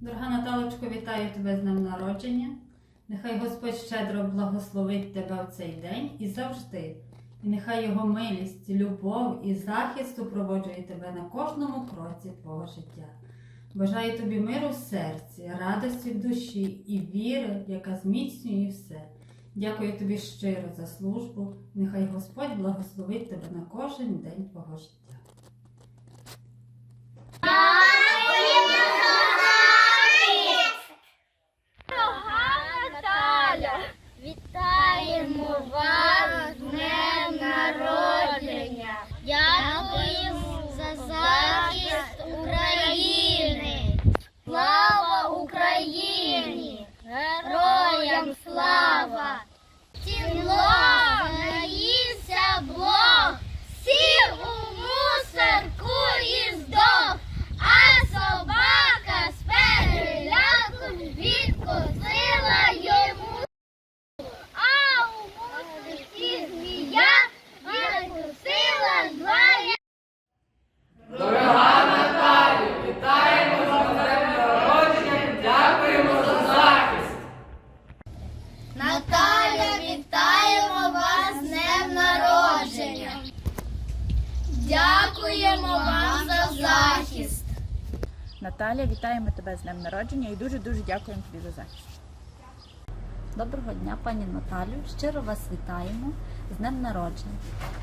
Дорога Наталочко, вітаю тебе з днем народження. Нехай Господь щедро благословить тебе в цей день і завжди. І нехай його милість, любов і захист супроводжує тебе на кожному кроці твого життя. Бажаю тобі миру в серці, радості в душі і віри, яка зміцнює все. Дякую тобі щиро за службу. Нехай Господь благословить тебе на кожен день твого життя. Дорога Наталя, вітаємо вас з днем народження. Дякуємо за захист України. Слава Україні! Героям слава! Тіло наївся Бог, сів у мусорку і здох, а собака з переляку відкусила йому. А у мусорці змія відкусила два Дорога Наталю, вітаємо вас з днем народження, дякуємо за захист. Наталя, вітаємо вас з днем народження. Дякуємо вам за захист. Наталя, вітаємо тебе з днем народження і дуже-дуже дякуємо тобі за захист. Доброго дня, пані Наталю. Щиро вас вітаємо з днем народження.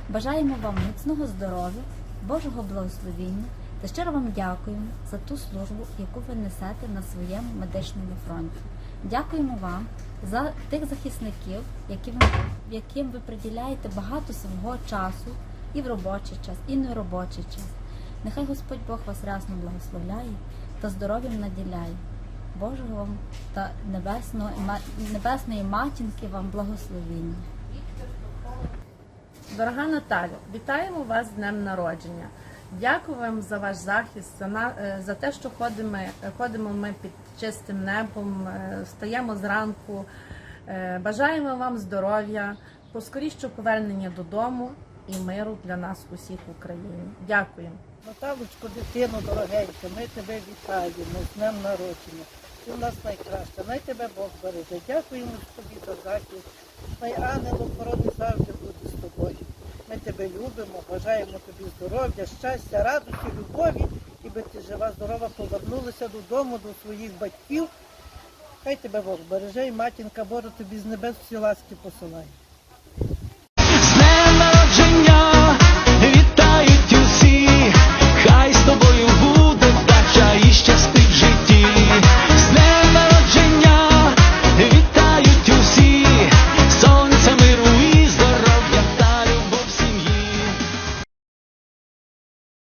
Бажаємо вам міцного здоров'я, Божого благословіння та щиро вам дякуємо за ту службу, яку ви несете на своєму медичному фронті. Дякуємо вам за тих захисників, яким, яким ви приділяєте багато свого часу і в робочий час, і в робочий час. Нехай Господь Бог вас рясно благословляє та здоров'ям наділяє. Божого вам та небесної матінки вам благословіння. Дорога Наталя, вітаємо вас з днем народження. Дякую вам за ваш захист, за, на, е, за те, що ходимо, ходимо ми під чистим небом, е, встаємо зранку. Е, Бажаємо вам здоров'я, поскорішого повернення додому і миру для нас усіх в Україні. Дякуємо. Наталочко, дитино дорогенька, ми тебе вітаємо з днем народження. Ти в нас найкраща. Най тебе Бог береже. Дякуємо тобі за захист. Най ангел охорони завжди буде з тобою. Ми тебе любимо, бажаємо тобі здоров'я, щастя, радості, любові, і би ти жива, здорова повернулася додому, до своїх батьків. Хай тебе Бог береже і матінка Божа тобі з небес всі ласки посилає.